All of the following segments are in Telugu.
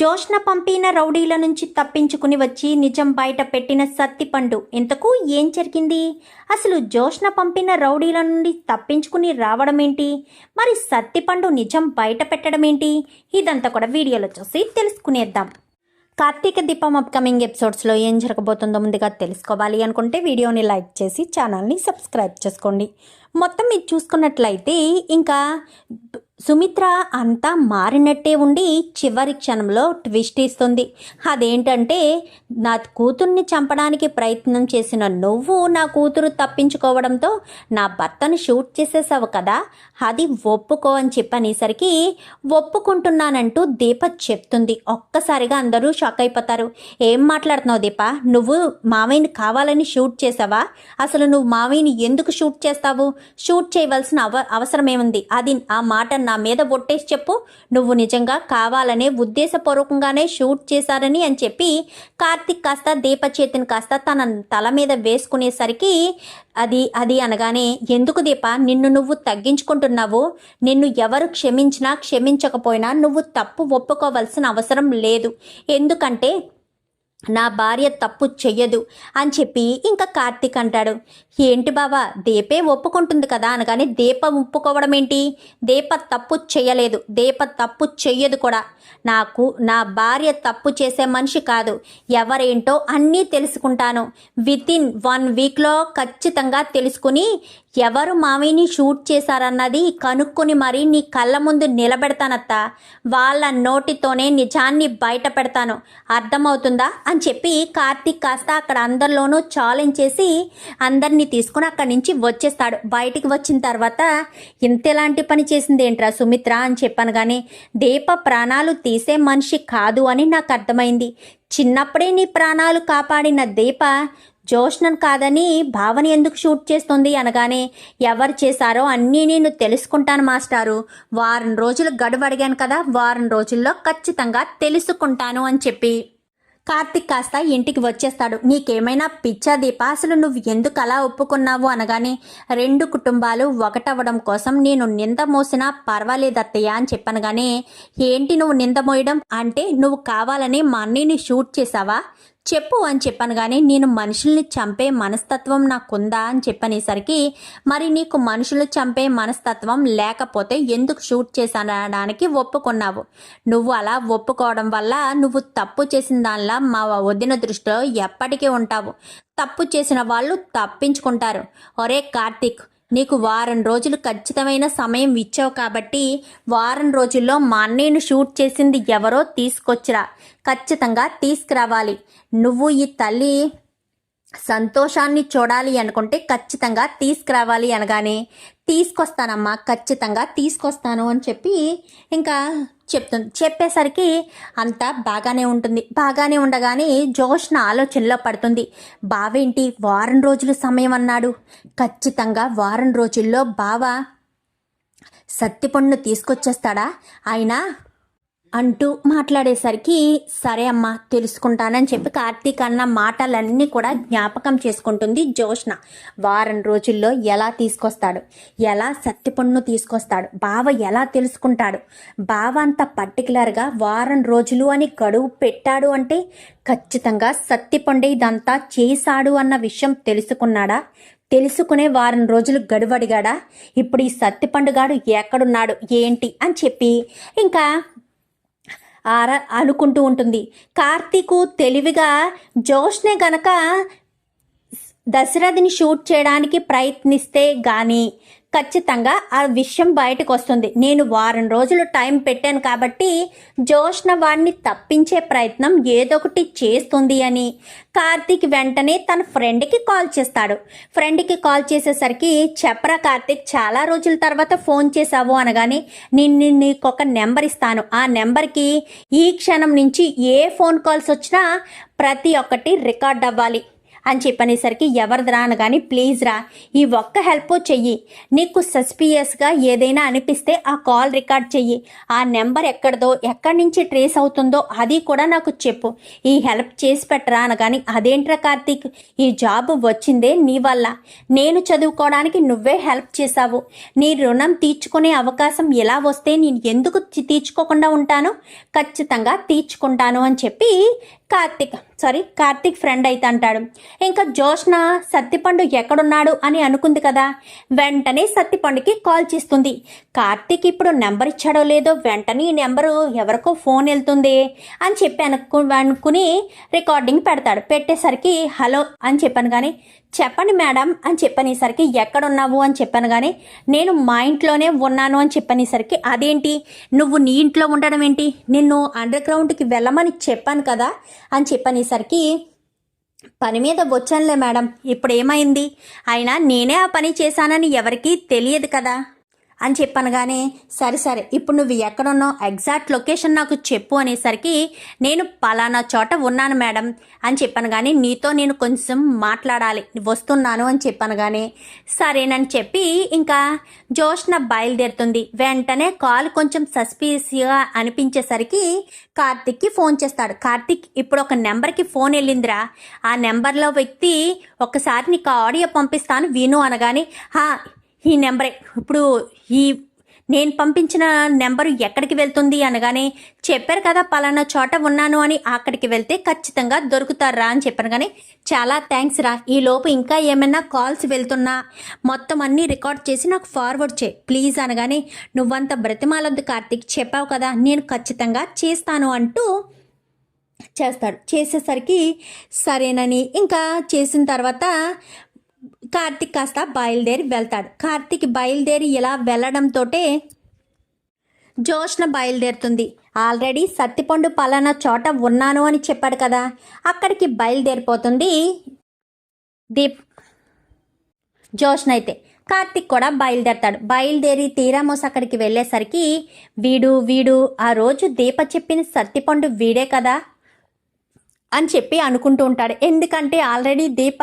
జోష్న పంపిన రౌడీల నుంచి తప్పించుకుని వచ్చి నిజం బయట పెట్టిన సత్తిపండు ఇంతకు ఏం జరిగింది? అసలు జోష్న పంపిన రౌడీల నుండి తప్పించుకుని రావడం ఏంటి మరి సత్తిపండు నిజం బయట పెట్టడం ఏంటి ఇదంతా కూడా వీడియోలో చూసి తెలుసుకునేద్దాం. కార్తీక దీపం అప్కమింగ్ ఎపిసోడ్స్లో ఏం జరగబోతుందో ముందుగా తెలుసుకోవాలి అనుకుంటే వీడియోని లైక్ చేసి ఛానల్ని సబ్స్క్రైబ్ చేసుకోండి. మొత్తం మీరు చూసుకున్నట్లయితే ఇంకా సుమిత్ర అంతా మారినట్టే ఉండి చివరి క్షణంలో ట్విస్ట్ ఇస్తుంది. అదేంటంటే నా కూతుర్ని చంపడానికి ప్రయత్నం చేసిన నువ్వు నా కూతురు తప్పించుకోవడంతో నా భర్తను షూట్ చేసేసావు కదా అది ఒప్పుకో అని చెప్పనేసరికి ఒప్పుకుంటున్నానంటూ దీప చెప్తుంది. ఒక్కసారిగా అందరూ షాక్ అయిపోతారు. ఏం మాట్లాడుతున్నావు దీప? నువ్వు మావయ్యని కావాలని షూట్ చేసావా? అసలు నువ్వు మావయ్యని ఎందుకు షూట్ చేస్తావు? షూట్ చేయవలసిన అవ అవసరం ఏముంది అది ఆ మాట నా మీద ఒట్టేసి చెప్పు. నువ్వు నిజంగా కావాలనే ఉద్దేశపూర్వకంగానే షూట్ చేశారని అని చెప్పి కార్తిక్ కాస్త దీప చేతిని కాస్త తన తల మీద వేసుకునేసరికి అది అది అనగానే ఎందుకు దీప? నిన్ను నువ్వు తగ్గించుకుంటున్నావు. నిన్ను ఎవరు క్షమించినా క్షమించకపోయినా నువ్వు తప్పు ఒప్పుకోవాల్సిన అవసరం లేదు. ఎందుకంటే నా భార్య తప్పు చెయ్యదు అని చెప్పి ఇంకా కార్తీక్ అంటాడు. ఏంటి బావా దీపే ఒప్పుకుంటుంది కదా అనగానే దీప ఒప్పుకోవడం ఏంటి? దీప తప్పు చెయ్యలేదు దీప తప్పు చెయ్యదు కూడా. నాకు నా భార్య తప్పు చేసే మనిషి కాదు ఎవరేంటో అన్నీ తెలుసుకుంటాను. విత్ ఇన్ వన్ వీక్లో ఖచ్చితంగా తెలుసుకుని ఎవరు మావిని షూట్ చేశారన్నది కనుక్కొని మరీ నీ కళ్ళ ముందు నిలబెడతానత్త. వాళ్ళ నోటితోనే నిజాన్ని బయట పెడతాను అర్థమవుతుందా? అని చెప్పి కార్తీక్ కాస్త అక్కడ అందరిలోనూ ఛాలెంజ్ చేసి అందరినీ తీసుకుని అక్కడి నుంచి వచ్చేస్తాడు. బయటికి వచ్చిన తర్వాత ఇంతెలాంటి పని చేసింది ఏంట్రా సుమిత్ర? అని చెప్పాను కానీ దీప ప్రాణాలు తీసే మనిషి కాదు అని నాకు అర్థమైంది. చిన్నప్పుడే నీ ప్రాణాలు కాపాడిన దీప జోష్నన్ కాదని భావన ఎందుకు షూట్ చేస్తుంది అనగానే ఎవరు చేశారో అన్నీ నేను తెలుసుకుంటాను మాస్టారు. వారం రోజులు గడువు అడిగాను కదా వారం రోజుల్లో ఖచ్చితంగా తెలుసుకుంటాను అని చెప్పి. కార్తిక్ కాస్త ఇంటికి వచ్చేస్తాడు. నీకేమైనా పిచ్చా దీప? అసలు నువ్వు ఎందుకు అలా ఒప్పుకున్నావు అనగానే రెండు కుటుంబాలు ఒకటవ్వడం కోసం నేను నింద మోసినా పర్వాలేదత్తయ్య అని చెప్పనగానే ఏంటి నువ్వు నింద మోయడం? అంటే నువ్వు కావాలని మా అన్నయ్యని షూట్ చేసావా చెప్పు అని చెప్పాను కానీ నేను మనుషుల్ని చంపే మనస్తత్వం నాకుందా అని చెప్పనేసరికి మరి నీకు మనుషులు చంపే మనస్తత్వం లేకపోతే ఎందుకు షూట్ చేశానడానికి ఒప్పుకున్నావు? నువ్వు అలా ఒప్పుకోవడం వల్ల నువ్వు తప్పు చేసిన దానిలా మా వదిన దృష్టిలో ఎప్పటికీ ఉంటావు. తప్పు చేసిన వాళ్ళు తప్పించుకుంటారు. ఒరే కార్తీక్ నీకు వారం రోజులు ఖచ్చితమైన సమయం ఇచ్చావు కాబట్టి వారం రోజుల్లో మా అన్నయ్యను షూట్ చేసింది ఎవరో తీసుకొచ్చిరా. ఖచ్చితంగా తీసుకురావాలి. నువ్వు ఈ తల్లి సంతోషాన్ని చూడాలి అనుకుంటే ఖచ్చితంగా తీసుకురావాలి అనగానే తీసుకొస్తానమ్మా ఖచ్చితంగా తీసుకొస్తాను అని చెప్పి ఇంకా చెప్తుంది చెప్పేసరికి అంతా బాగానే ఉంటుంది. బాగానే ఉండగానే జోష్న ఆలోచనలో పడుతుంది. బావేంటి వారం రోజులు సమయం అన్నాడు. ఖచ్చితంగా వారం రోజుల్లో బావ సత్తిపండును తీసుకొచ్చేస్తాడా? ఆయన అంటూ మాట్లాడేసరికి సరే అమ్మా తెలుసుకుంటానని చెప్పి కార్తీక్ అన్న మాటలన్నీ కూడా జ్ఞాపకం చేసుకుంటుంది జోష్న వారం రోజుల్లో ఎలా తీసుకొస్తాడు? ఎలా సత్తిపన్ను తీసుకొస్తాడు? బావ ఎలా తెలుసుకుంటాడు? బావ అంత పర్టికులర్గా వారం రోజులు అని గడువు పెట్టాడు అంటే ఖచ్చితంగా సత్తిపండు ఇదంతా చేశాడు అన్న విషయం తెలుసుకున్నాడా? తెలుసుకునే వారం రోజులు గడువడిగాడా? ఇప్పుడు ఈ సత్తిపండుగాడు ఎక్కడున్నాడు? ఏంటి? అని చెప్పి ఇంకా ఆర అనుకుంటూ ఉంటుంది. కార్తీకు తెలివిగా జోష్నే గనక దశరథిని షూట్ చేయడానికి ప్రయత్నిస్తే కానీ ఖచ్చితంగా ఆ విషయం బయటకు వస్తుంది నేను వారం రోజులు టైం పెట్టాను కాబట్టి జోష్న వాడిని తప్పించే ప్రయత్నం ఏదొకటి చేస్తుంది అని. కార్తీక్ వెంటనే తన ఫ్రెండ్కి కాల్ చేస్తాడు. ఫ్రెండ్కి కాల్ చేసేసరికి చెప్పరా కార్తీక్ చాలా రోజుల తర్వాత ఫోన్ చేశావు అనగానే నిన్ను నీకు ఒక నెంబర్ ఇస్తాను. ఆ నెంబర్కి ఈ క్షణం నుంచి ఏ ఫోన్ కాల్స్ వచ్చినా ప్రతి ఒక్కటి రికార్డ్ అవ్వాలి. అని చెప్పనేసరికి ఎవరిదిరా అనగాని ప్లీజ్ రా ఈ ఒక్క హెల్ప్ చెయ్యి. నీకు సస్పియస్గా ఏదైనా అనిపిస్తే ఆ కాల్ రికార్డ్ చెయ్యి. ఆ నెంబర్ ఎక్కడదో ఎక్కడి నుంచి ట్రేస్ అవుతుందో అది కూడా నాకు చెప్పు. ఈ హెల్ప్ చేసి పెట్టరా అనగాని అదేంట్రా కార్తీక్ ఈ జాబ్ వచ్చిందే నీ వల్ల. నేను చదువుకోవడానికి నువ్వే హెల్ప్ చేశావు. నీ రుణం తీర్చుకునే అవకాశం ఎలా వస్తే నేను ఎందుకు తీర్చుకోకుండా ఉంటాను? ఖచ్చితంగా తీర్చుకుంటాను అని చెప్పి కార్తిక్ సారీ కార్తిక్ ఫ్రెండ్ అయితే అంటాడు ఇంకా జోష్న సత్తిపండు ఎక్కడున్నాడు అని అనుకుంది కదా? వెంటనే సత్తిపండుకి కాల్ చేస్తుంది. కార్తిక్ ఇప్పుడు నెంబర్ ఇచ్చాడో లేదో వెంటనే ఈ నెంబరు ఎవరికో ఫోన్ వెళ్తుంది అని చెప్పి అనుకు అనుకుని రికార్డింగ్ పెడతాడు. పెట్టేసరికి హలో అని చెప్పాను కానీ చెప్పండి మేడం అని చెప్పనేసరికి ఎక్కడున్నావు? అని చెప్పాను కానీ నేను మా ఇంట్లోనే ఉన్నాను అని చెప్పనేసరికి అదేంటి? నువ్వు నీ ఇంట్లో ఉండడం ఏంటి? నిన్ను అండర్ గ్రౌండ్కి వెళ్ళమని చెప్పాను కదా? అని చెప్పనేసరికి పని మీద వచ్చానులే మేడం. ఇప్పుడు ఏమైంది అయినా నేనే ఆ పని చేశానని ఎవరికీ తెలియదు కదా. అని చెప్పనగానే సరే సరే ఇప్పుడు నువ్వు ఎక్కడున్నావు? ఎగ్జాక్ట్ లొకేషన్ నాకు చెప్పు అనేసరికి నేను పలానా చోట ఉన్నాను మేడం అని చెప్పాను కానీ నీతో నేను కొంచెం మాట్లాడాలి వస్తున్నాను అని చెప్పాను కానీ సరేనని చెప్పి ఇంకా జోష్న బయలుదేరుతుంది. వెంటనే కాల్ కొంచెం సస్పీసియస్గా అనిపించేసరికి కార్తిక్కి ఫోన్ చేస్తాడు. కార్తిక్ ఇప్పుడు ఒక నెంబర్కి ఫోన్ వెళ్ళిందిరా. ఆ నెంబర్లో వ్యక్తి ఒకసారి నీకు ఆడియో పంపిస్తాను విను అనగానే "హా, ఈ నెంబరే. ఇప్పుడు ఈ నేను పంపించిన నెంబరు ఎక్కడికి వెళ్తుంది అనగానే చెప్పారు కదా పలానా చోట ఉన్నాను అని అక్కడికి వెళ్తే ఖచ్చితంగా దొరుకుతారా అని చెప్పాను కానీ చాలా థ్యాంక్స్ రా. ఈ లోపు ఇంకా ఏమైనా కాల్స్ వెళ్తున్నా? మొత్తం అన్నీ రికార్డ్ చేసి నాకు ఫార్వర్డ్ చేయి. ప్లీజ్ అనగానే నువ్వంత బ్రతిమాలొద్దు కార్తీక్. చెప్పావు కదా నేను ఖచ్చితంగా చేస్తాను అంటూ చేస్తాడు. చేసేసరికి సరేనని ఇంకా చేసిన తర్వాత కార్తిక్ కాస్త బయలుదేరి వెళ్తాడు. కార్తిక్ బయలుదేరి ఇలా వెళ్ళడంతో జోష్న బయలుదేరుతుంది. ఆల్రెడీ సత్తిపండు పలానా చోట ఉన్నాను అని చెప్పాడు కదా. అక్కడికి బయలుదేరిపోతుంది దీప్. జోష్న అయితే కార్తిక్ కూడా బయలుదేరతాడు. బయలుదేరి తీరామోస్ అక్కడికి వెళ్ళేసరికి వీడు వీడు ఆ రోజు దీప చెప్పిన సత్తిపండు వీడే కదా. అని చెప్పి అనుకుంటూ ఉంటాడు. ఎందుకంటే ఆల్రెడీ దీప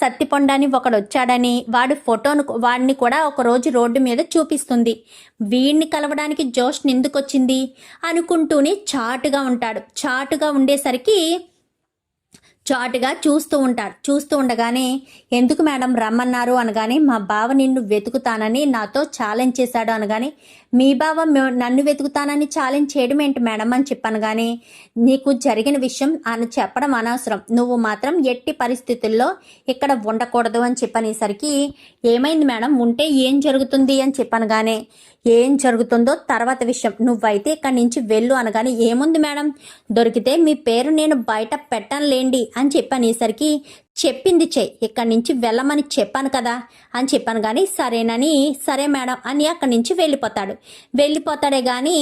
సత్తిపొండని ఒకడు వచ్చాడని వాడు ఫోటోను వాడిని కూడా ఒక రోజు రోడ్డు మీద చూపిస్తుంది. వీడిని కలవడానికి జోష్ ఎందుకు వచ్చింది అనుకుంటూనే చాటుగా ఉంటాడు. చాటుగా ఉండేసరికి చాటుగా చూస్తూ ఉంటాడు చూస్తూ ఉండగానే ఎందుకు మేడం రమ్మన్నారు? అనగానే మా బావ నిన్ను వెతుకుతానని నాతో ఛాలెంజ్ చేశాడు. అనగానే మీ బావ నన్ను వెతుకుతానని ఛాలెంజ్ చేయడం ఏంటి మేడం? అని చెప్పాను కానీ నీకు జరిగిన విషయం అని చెప్పడం అనవసరం. నువ్వు మాత్రం ఎట్టి పరిస్థితుల్లో ఇక్కడ ఉండకూడదు అని చెప్పనేసరికి ఏమైంది మేడం? ఉంటే ఏం జరుగుతుంది? అని చెప్పాను కానీ ఏం జరుగుతుందో తర్వాత విషయం. నువ్వైతే ఇక్కడి నుంచి వెళ్ళు అనగానే ఏముంది మేడం? దొరికితే మీ పేరు నేను బయట పెట్టనులేండి అని చెప్పనేసరికి చెప్పింది చెయ్యి ఇక్కడి నుంచి వెళ్ళమని చెప్పాను కదా అని చెప్పాను కానీ సరేనని సరే మేడం అని అక్కడి నుంచి వెళ్ళిపోతాడు. వెళ్ళిపోతాడే కానీ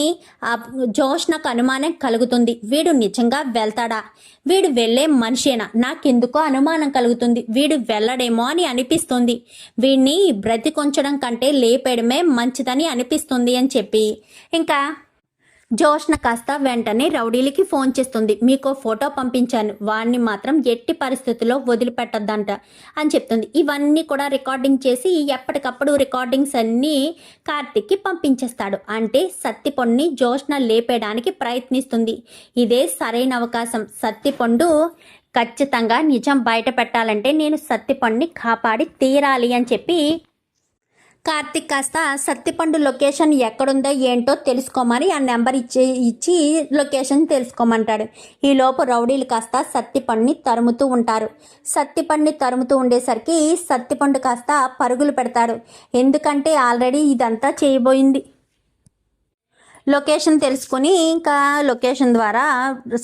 ఆ జోష్ నాకు అనుమానం కలుగుతుంది. వీడు నిజంగా వెళ్తాడా? వీడు వెళ్ళే మనిషేనా? నాకెందుకో అనుమానం కలుగుతుంది. వీడు వెళ్ళడేమో అని అనిపిస్తుంది. వీడిని బ్రతికొంచడం కంటే లేపేయడమే మంచిదని అనిపిస్తుంది అని చెప్పి ఇంకా జోష్న కాస్త వెంటనే రౌడీలకి ఫోన్ చేస్తుంది. మీకు ఫోటో పంపించాను. వాడిని మాత్రం ఎట్టి పరిస్థితుల్లో వదిలిపెట్టద్దంట అని చెప్తుంది. ఇవన్నీ కూడా రికార్డింగ్ చేసి ఎప్పటికప్పుడు రికార్డింగ్స్ అన్నీ కార్తిక్కి పంపించేస్తాడు. అంటే సత్తిపొండుని జోష్న లేపేయడానికి ప్రయత్నిస్తుంది. ఇదే సరైన అవకాశం. సత్తిపండు ఖచ్చితంగా నిజం బయట పెట్టాలంటే నేను సత్తిపండుని కాపాడి తీరాలి అని చెప్పి కార్తిక్ కాస్త సత్తిపండు లొకేషన్ ఎక్కడుందో ఏంటో తెలుసుకోమని ఆ నెంబర్ ఇచ్చి ఇచ్చి లొకేషన్ తెలుసుకోమంటాడు. ఈ రౌడీలు కాస్త సత్తిపండుని తరుముతూ ఉంటారు. సత్తిపండుని తరుముతూ ఉండేసరికి సత్తిపండు కాస్త పరుగులు పెడతాడు. ఎందుకంటే ఆల్రెడీ ఇదంతా చేయబోయింది. లొకేషన్ తెలుసుకుని ఇంకా లొకేషన్ ద్వారా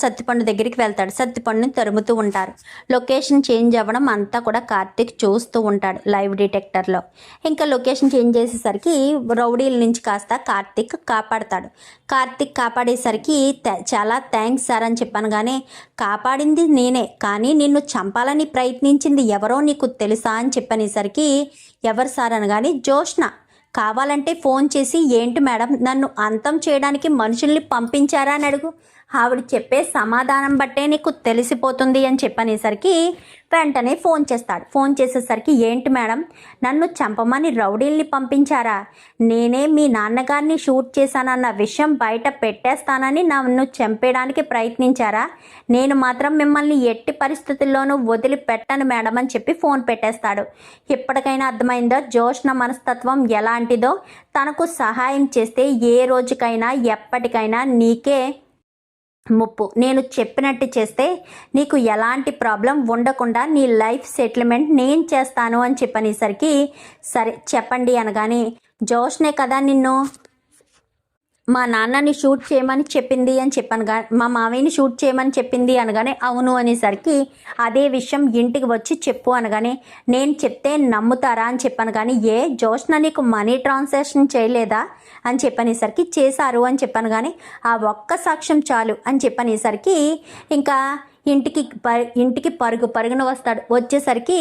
సత్తిపండు దగ్గరికి వెళ్తాడు. సత్తిపండుని తరుముతూ ఉంటారు. లొకేషన్ చేంజ్ అవ్వడం అంతా కూడా కార్తిక్ చూస్తూ ఉంటాడు లైవ్ డిటెక్టర్లో. ఇంకా లొకేషన్ చేంజ్ చేసేసరికి రౌడీల నుంచి కాస్త కార్తిక్ కాపాడతాడు. కార్తిక్ కాపాడేసరికి చాలా థ్యాంక్స్ సార్ అని చెప్పాను కానీ కాపాడింది నేనే కానీ నిన్ను చంపాలని ప్రయత్నించింది ఎవరో నీకు తెలుసా అని చెప్పనేసరికి ఎవరు సార్ అనగానే జోష్న. కావాలంటే ఫోన్ చేసి ఏంటి మేడం నన్ను అంతం చేయడానికి మనుషుల్ని పంపించారా? అని అడుగు. ఆవిడ చెప్పే సమాధానం బట్టే నీకు తెలిసిపోతుంది అని చెప్పనేసరికి వెంటనే ఫోన్ చేస్తాడు. ఫోన్ చేసేసరికి ఏంటి మేడం? నన్ను చంపమని రౌడీల్ని పంపించారా? నేనే మీ నాన్నగారిని షూట్ చేశానన్న విషయం బయట పెట్టేస్తానని నన్ను చంపేయడానికి ప్రయత్నించారా? నేను మాత్రం మిమ్మల్ని ఎట్టి పరిస్థితుల్లోనూ వదిలిపెట్టను మేడం అని చెప్పి ఫోన్ పెట్టేస్తాడు. ఇప్పటికైనా అర్థమైందో? జోష్ణ మనస్తత్వం ఎలాంటిదో? తనకు సహాయం చేస్తే ఏ రోజుకైనా ఎప్పటికైనా నీకే ముప్పు. నేను చెప్పినట్టు చేస్తే నీకు ఎలాంటి ప్రాబ్లం ఉండకుండా నీ లైఫ్ సెటిల్మెంట్ నేను చేస్తాను అని చెప్పనేసరికి సరే చెప్పండి అనగానే జోష్నే కదా నిన్ను మా నాన్నని షూట్ చేయమని చెప్పింది అని చెప్పాను గా మా మామయ్యని షూట్ చేయమని చెప్పింది అనగానే అవును అనేసరికి అదే విషయం ఇంటికి వచ్చి చెప్పు అనగానే నేను చెప్తే నమ్ముతారా అని చెప్పాను కానీ ఏ జోష్న నీకు మనీ ట్రాన్సాక్షన్ చేయలేదా అని చెప్పనేసరికి చేశారు అని చెప్పాను కానీ ఆ ఒక్క సాక్ష్యం చాలు అని చెప్పనేసరికి ఇంకా ఇంటికి ప- ఇంటికి పరుగు పరుగున వస్తాడు. వచ్చేసరికి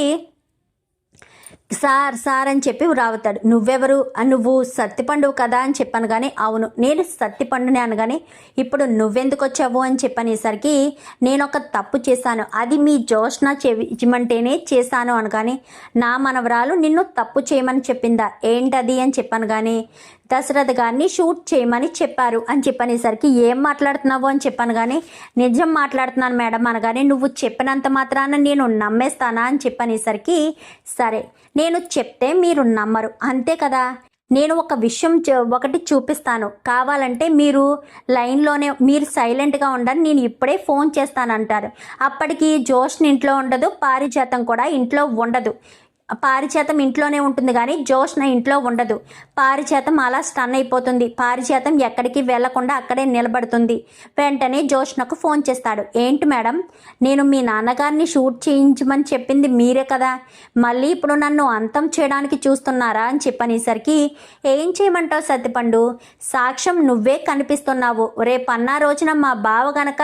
సార్ సార్ అని చెప్పి రావుతాడు నువ్వెవరు? నువ్వు సత్తిపండువు కదా? అని చెప్పాను. కానీ అవును నేను సత్తిపండుని అనగానే ఇప్పుడు నువ్వెందుకు వచ్చావు అని చెప్పనేసరికి నేను ఒక తప్పు చేశాను. అది మీ జోష్న చెవిమంటేనే చేశాను అనగానే నా మనవరాలు నిన్ను తప్పు చేయమని చెప్పిందా? ఏంటది? అని చెప్పాను. కానీ దశరథ గారిని షూట్ చేయమని చెప్పారు. అని చెప్పనేసరికి ఏం మాట్లాడుతున్నావు? అని చెప్పాను కానీ నిజం మాట్లాడుతున్నాను మేడం అనగానే నువ్వు చెప్పినంత మాత్రాన నేను నమ్మేస్తానా? అని చెప్పనేసరికి సరే నేను చెప్తే మీరు నమ్మరు. అంతే కదా? నేను ఒక విషయం ఒకటి చూపిస్తాను. కావాలంటే మీరు లైన్లోనే మీరు సైలెంట్గా ఉండని నేను ఇప్పుడే ఫోన్ చేస్తానంటారు. అప్పటికి జోష్ని ఇంట్లో ఉండదు పారిజాతం కూడా ఇంట్లో ఉండదు. పారిచేతం ఇంట్లోనే ఉంటుంది కానీ జోష్న ఇంట్లో ఉండదు. పారిచేతం అలా స్టన్ అయిపోతుంది. పారిచేతం ఎక్కడికి వెళ్ళకుండా అక్కడే నిలబడుతుంది. వెంటనే జోష్నకు ఫోన్ చేస్తాడు. ఏంటి మేడం? నేను మీ నాన్నగారిని షూట్ చేయించమని చెప్పింది మీరే కదా. మళ్ళీ ఇప్పుడు నన్ను అంతం చేయడానికి చూస్తున్నారా అని చెప్పనేసరికి ఏం చేయమంటావు సత్తిపండు? సాక్ష్యం నువ్వే కనిపిస్తున్నావు. రేపన్నా రోజున మా బావ గనక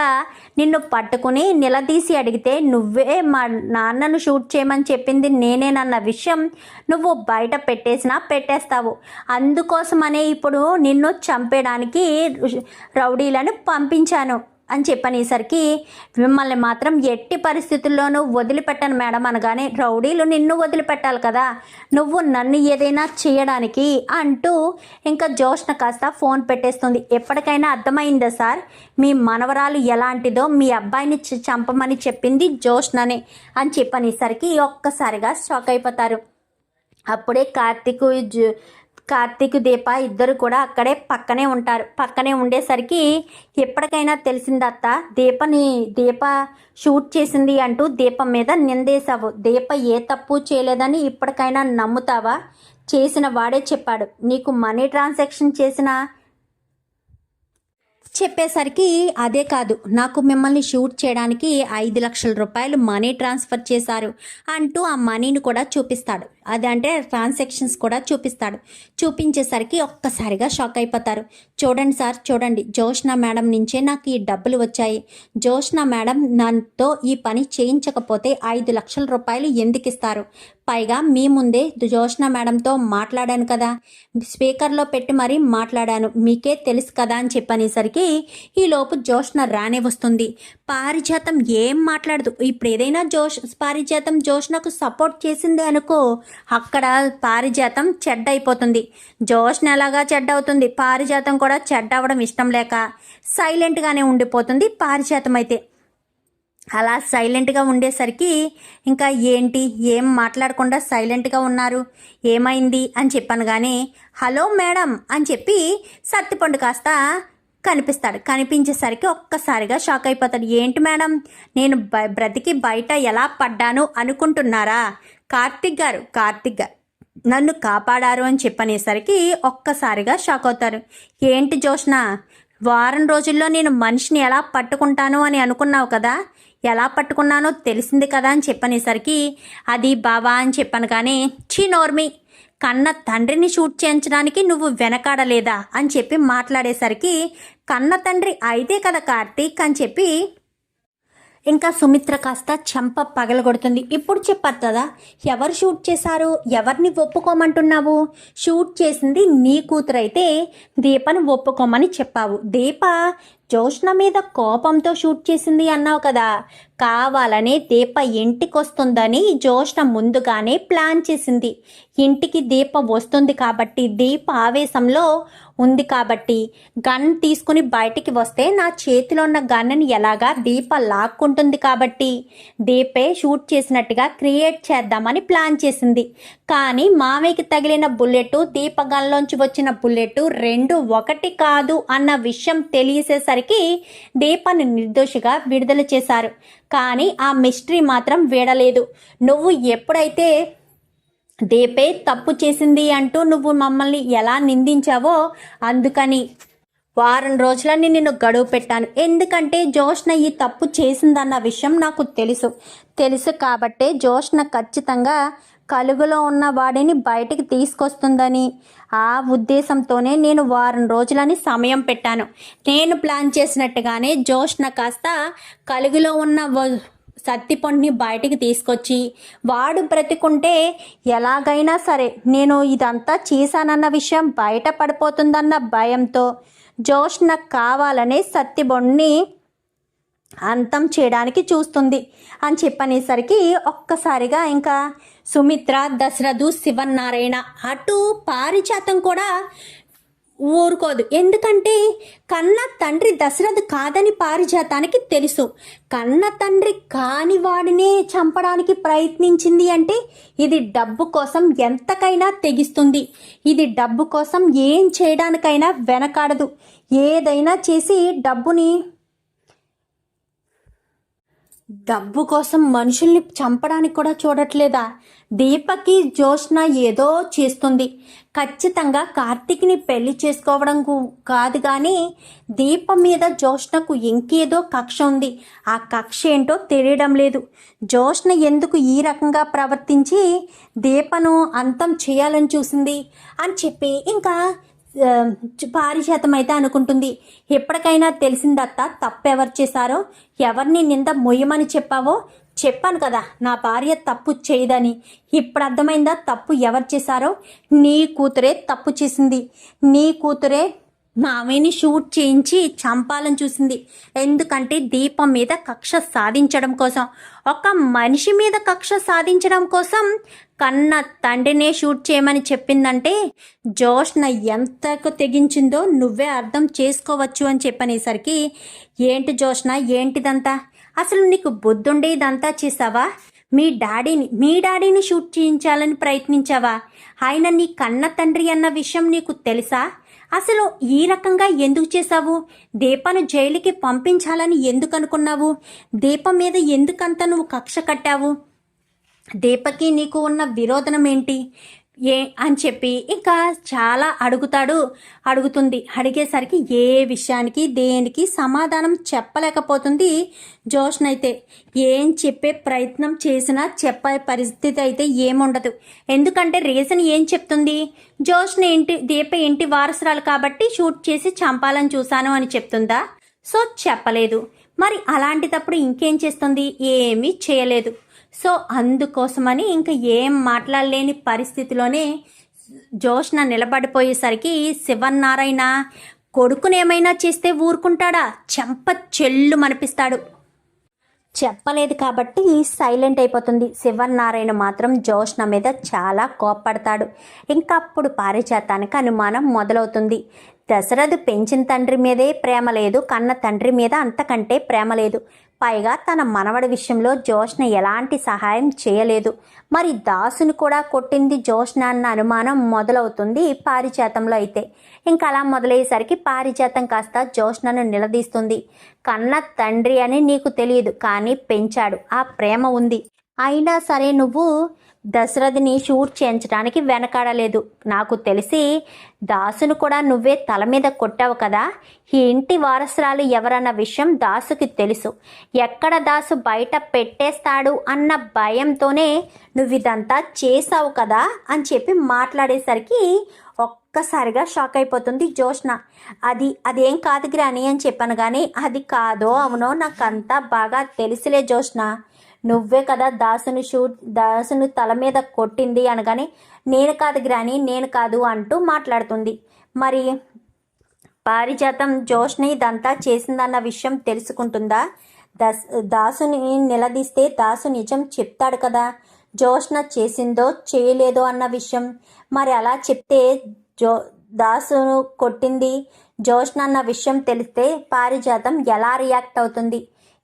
నిన్ను పట్టుకుని నిలదీసి అడిగితే నువ్వే మా నాన్నను షూట్ చేయమని చెప్పింది నేనేనన్నారు విషయం నువ్వు బయట పెట్టేసినా పెట్టేస్తావు. అందుకోసమనే ఇప్పుడు నిన్ను చంపేయడానికి రౌడీలను పంపించాను. అని చెప్పనేసరికి మిమ్మల్ని మాత్రం ఎట్టి పరిస్థితుల్లోనూ వదిలిపెట్టను మేడం అనగానే రౌడీలు నిన్ను వదిలిపెట్టాలి కదా నువ్వు నన్ను ఏదైనా చేయడానికి అంటూ ఇంకా జోష్న కాస్త ఫోన్ పెట్టేస్తుంది. ఎప్పటికైనా అర్థమైందా సార్? మీ మనవరాలు ఎలాంటిదో మీ అబ్బాయిని చంపమని చెప్పింది జోష్ననే అని చెప్పనేసరికి ఒక్కసారిగా షాక్ అయిపోతారు. అప్పుడే కార్తీక్ జు- కార్తీక్ దీప ఇద్దరు కూడా అక్కడే పక్కనే ఉంటారు. పక్కనే ఉండేసరికి ఎప్పటికైనా తెలిసిందత్త దీపని దీప షూట్ చేసింది అంటూ దీపం మీద నిందేశావు. దీప ఏ తప్పు చేయలేదని ఇప్పటికైనా నమ్ముతావా? చేసిన వాడే చెప్పాడు. నీకు మనీ ట్రాన్సాక్షన్ చేసిన చెప్పేసరికి అదే కాదు. నాకు మిమ్మల్ని షూట్ చేయడానికి ఐదు లక్షల రూపాయలు మనీ ట్రాన్స్ఫర్ చేశారు అంటూ ఆ మనీని కూడా చూపిస్తాడు. అదంటే ట్రాన్సాక్షన్స్ కూడా చూపిస్తాడు. చూపించేసరికి ఒక్కసారిగా షాక్ అయిపోతారు. చూడండి సార్ చూడండి. జోష్న మేడం నుంచే నాకు ఈ డబ్బులు వచ్చాయి. జోష్న మేడం నాతో ఈ పని చేయించకపోతే ఐదు లక్షల రూపాయలు ఎందుకు ఇస్తారు? పైగా మీ ముందే జోష్న మేడంతో మాట్లాడాను కదా. స్పీకర్లో పెట్టి మరీ మాట్లాడాను. మీకే తెలుసు కదా అని చెప్పనేసరికి ఈలోపు జోష్న రానే వస్తుంది. పారిజాతం ఏం మాట్లాడదు. ఇప్పుడు ఏదైనా జోష్ పారిజాతం జోష్నకు సపోర్ట్ చేసింది అనుకో అక్కడ పారిజాతం చెడ్డ అయిపోతుంది జోష్న ఎలాగా చెడ్డ అవుతుంది పారిజాతం కూడా చెడ్డ అవ్వడం ఇష్టం లేక సైలెంట్గానే ఉండిపోతుంది. పారిజాతం అయితే అలా సైలెంట్గా ఉండేసరికి ఇంకా ఏంటి? ఏం మాట్లాడకుండా సైలెంట్గా ఉన్నారు? ఏమైంది? అని చెప్పాను కానీ హలో మేడం అని చెప్పి సత్తిపండు కాస్త కనిపిస్తాడు. కనిపించేసరికి ఒక్కసారిగా షాక్ అయిపోతాడు. ఏంటి మేడం? నేను బ- బ్రతికి బయట ఎలా పడ్డాను అనుకుంటున్నారా? కార్తిక్ గారు కార్తిక్ గారు. నన్ను కాపాడారు అని చెప్పనేసరికి ఒక్కసారిగా షాక్ అవుతారు. ఏంటి జోష్న వారం రోజుల్లో నేను మనిషిని ఎలా పట్టుకుంటాను అని అనుకున్నావు కదా? ఎలా పట్టుకున్నానో తెలిసింది కదా అని చెప్పనేసరికి అది బావా అని చెప్పాను కానీ చీ నోర్మి కన్న తండ్రిని షూట్ చేయించడానికి నువ్వు వెనకాడలేదా అని చెప్పి మాట్లాడేసరికి కన్న తండ్రి అయితే కదా కార్తీక్ అని చెప్పి ఇంకా సుమిత్ర కాస్త చెంప పగలగొడుతుంది. ఇప్పుడు చెప్పారు కదా ఎవరు షూట్ చేశారు? ఎవరిని ఒప్పుకోమంటున్నావు? షూట్ చేసింది నీ కూతురైతే దీపను ఒప్పుకోమని చెప్పావు. దీప జోష్ణ మీద కోపంతో షూట్ చేసింది అన్నావు కదా. కావాలనే దీప ఇంటికొస్తుందని జోష్ణ ముందుగానే ప్లాన్ చేసింది. ఇంటికి దీప వస్తుంది కాబట్టి దీప ఆవేశంలో ఉంది కాబట్టి గన్ తీసుకుని బయటికి వస్తే నా చేతిలో ఉన్న గన్నుని ఎలాగా దీప లాక్కుంటుంది కాబట్టి దీపే షూట్ చేసినట్టుగా క్రియేట్ చేద్దామని ప్లాన్ చేసింది. కానీ మామయ్యకి తగిలిన బుల్లెట్ దీప గన్లోంచి వచ్చిన బుల్లెట్ రెండు ఒకటి కాదు అన్న విషయం తెలియసేసరికి దీపాన్ని నిర్దోషిగా విడుదల చేశారు. కానీ ఆ మిస్టరీ మాత్రం వీడలేదు. నువ్వు ఎప్పుడైతే దీపే తప్పు చేసింది అంటూ నువ్వు మమ్మల్ని ఎలా నిందించావో అందుకని వారం రోజులని నిన్ను గడువు పెట్టాను. ఎందుకంటే జోష్న ఈ తప్పు చేసిందన్న విషయం నాకు తెలుసు. తెలుసు కాబట్టే జోష్న ఖచ్చితంగా కలుగులో ఉన్న వాడిని బయటికి తీసుకొస్తుందని ఆ ఉద్దేశంతోనే నేను వారం రోజులని సమయం పెట్టాను. నేను ప్లాన్ చేసినట్టుగానే జోష్న కాస్త కలుగులో ఉన్న వ- సత్తిపండుని బయటికి తీసుకొచ్చి వాడు బ్రతికుంటే ఎలాగైనా సరే నేను ఇదంతా చేశానన్న విషయం బయట పడిపోతుందన్న భయంతో జోష్న కావాలనే సత్తిబొండిని అంతం చేయడానికి చూస్తుంది. అని చెప్పనేసరికి ఒక్కసారిగా ఇంకా సుమిత్ర దశరథు శివనారాయణ అటు పారిజాతం కూడా ఊరుకోదు. ఎందుకంటే కన్న తండ్రి దశరథ్ కాదని పారిజాతానికి తెలుసు. కన్న తండ్రి కాని వాడినే చంపడానికి ప్రయత్నించింది అంటే ఇది డబ్బు కోసం ఎంతకైనా తెగిస్తుంది. ఇది డబ్బు కోసం ఏం చేయడానికైనా వెనకాడదు. ఏదైనా చేసి డబ్బుని డబ్బు కోసం మనుషుల్ని చంపడానికి కూడా చూడట్లేదా? దీపకి జోష్న ఏదో చేస్తుంది. ఖచ్చితంగా కార్తీక్ని పెళ్ళి చేసుకోవడం కాదు కానీ దీప మీద జోష్నకు ఇంకేదో కక్ష ఉంది. ఆ కక్ష ఏంటో తెలియడం లేదు. జోష్న ఎందుకు ఈ రకంగా ప్రవర్తించి దీపను అంతం చేయాలని చూసింది? అని చెప్పి ఇంకా పారిశాతమైతే అయితే అనుకుంటుంది. ఎప్పటికైనా తెలిసిందత్త తప్పెవరు చేశారో ఎవరిని నింద మొయ్యమని చెప్పావో? చెప్పాను కదా నా భార్య తప్పు చేయదని. ఇప్పుడు అర్థమైందా తప్పు ఎవరు చేశారో? నీ కూతురే తప్పు చేసింది. నీ కూతురే మామయ్యని షూట్ చేయించి చంపాలని చూసింది. ఎందుకంటే దీపం మీద కక్ష సాధించడం కోసం. ఒక మనిషి మీద కక్ష సాధించడం కోసం కన్న తండ్రినే షూట్ చేయమని చెప్పిందంటే జోష్న ఎంతకు తెగించిందో నువ్వే అర్థం చేసుకోవచ్చు అని చెప్పనేసరికి ఏంటి జోష్న ఏంటిదంతా? అసలు నీకు బుద్ధుండే ఇదంతా చేసావా? మీ డాడీని మీ డాడీని షూట్ చేయించాలని ప్రయత్నించావా? ఆయన నీ కన్న తండ్రి అన్న విషయం నీకు తెలుసా? అసలు ఈ రకంగా ఎందుకు చేశావు? దీపను జైలుకి పంపించాలని ఎందుకు అనుకున్నావు? దీపం మీద ఎందుకంత నువ్వు కక్ష కట్టావు? దీపకి నీకు ఉన్న విరోధనం ఏంటి? ఏ అని చెప్పి ఇంకా చాలా అడుగుతాడు అడుగుతుంది. అడిగేసరికి ఏ విషయానికి దేనికి సమాధానం చెప్పలేకపోతుంది జోష్న అయితే. ఏం చెప్పే ప్రయత్నం చేసినా చెప్పే పరిస్థితి అయితే ఏముండదు. ఎందుకంటే రీజన్ ఏం చెప్తుంది? జోష్న ఇంటి దీప ఇంటి వారసురాలు కాబట్టి షూట్ చేసి చంపాలని చూశాను అని చెప్తుందా? సో చెప్పలేదు. మరి అలాంటిటప్పుడు ఇంకేం చేస్తుంది? ఏమీ చేయలేదు. సో అందుకోసమని ఇంకా ఏం మాట్లాడలేని పరిస్థితిలోనే జోష్న నిలబడిపోయేసరికి శివన్నారాయణ కొడుకునేమైనా చేస్తే ఊరుకుంటాడా? చెంప చెల్లు మనిపిస్తాడు చెప్పలేదు కాబట్టి సైలెంట్ అయిపోతుంది. శివనారాయణ మాత్రం జోష్న మీద చాలా కోప్పడతాడు. ఇంకా అప్పుడు పారిజాతానికి అనుమానం మొదలవుతుంది. దశరథ్ పెంచిన తండ్రి మీదే ప్రేమ లేదు. కన్న తండ్రి మీద అంతకంటే ప్రేమ లేదు. పైగా తన మనవడి విషయంలో జోష్న ఎలాంటి సహాయం చేయలేదు. మరి దాసుని కూడా కొట్టింది జోష్న అన్న అనుమానం మొదలవుతుంది పారిజాతంలో అయితే. ఇంకా అలా మొదలయ్యేసరికి పారిజాతం కాస్త జోష్నను నిలదీస్తుంది. కన్న తండ్రి అని నీకు తెలియదు కానీ పెంచాడు. ఆ ప్రేమ ఉంది. అయినా సరే నువ్వు దశరథిని షూట్ చేయించడానికి వెనకాడలేదు. నాకు తెలిసి దాసును కూడా నువ్వే తల మీద కొట్టావు కదా. ఈ ఇంటి వారసురాలు ఎవరన్న విషయం దాసుకి తెలుసు. ఎక్కడ దాసు బయట పెట్టేస్తాడు అన్న భయంతోనే నువ్వు ఇదంతా చేసావు కదా అని చెప్పి మాట్లాడేసరికి ఒక్కసారిగా షాక్ అయిపోతుంది జోష్న అది అదేం కాదు గ్రాని అని చెప్పాను కానీ అది కాదో అవునో నాకంతా బాగా తెలిసిలే జోష్న నువ్వే కదా దాసుని షూట్ దాసును తల మీద కొట్టింది అనగానే నేను కాదు గ్రాని నేను కాదు అంటూ మాట్లాడుతుంది. మరి పారిజాతం జోష్ని ఇదంతా చేసిందన్న విషయం తెలుసుకుంటుందా? దస్ దాసుని నిలదీస్తే దాసు నిజం చెప్తాడు కదా. జోష్న చేసిందో చేయలేదో అన్న విషయం. మరి అలా చెప్తే జో దాసును కొట్టింది జోష్న అన్న విషయం తెలిస్తే పారిజాతం ఎలా రియాక్ట్ అవుతుంది?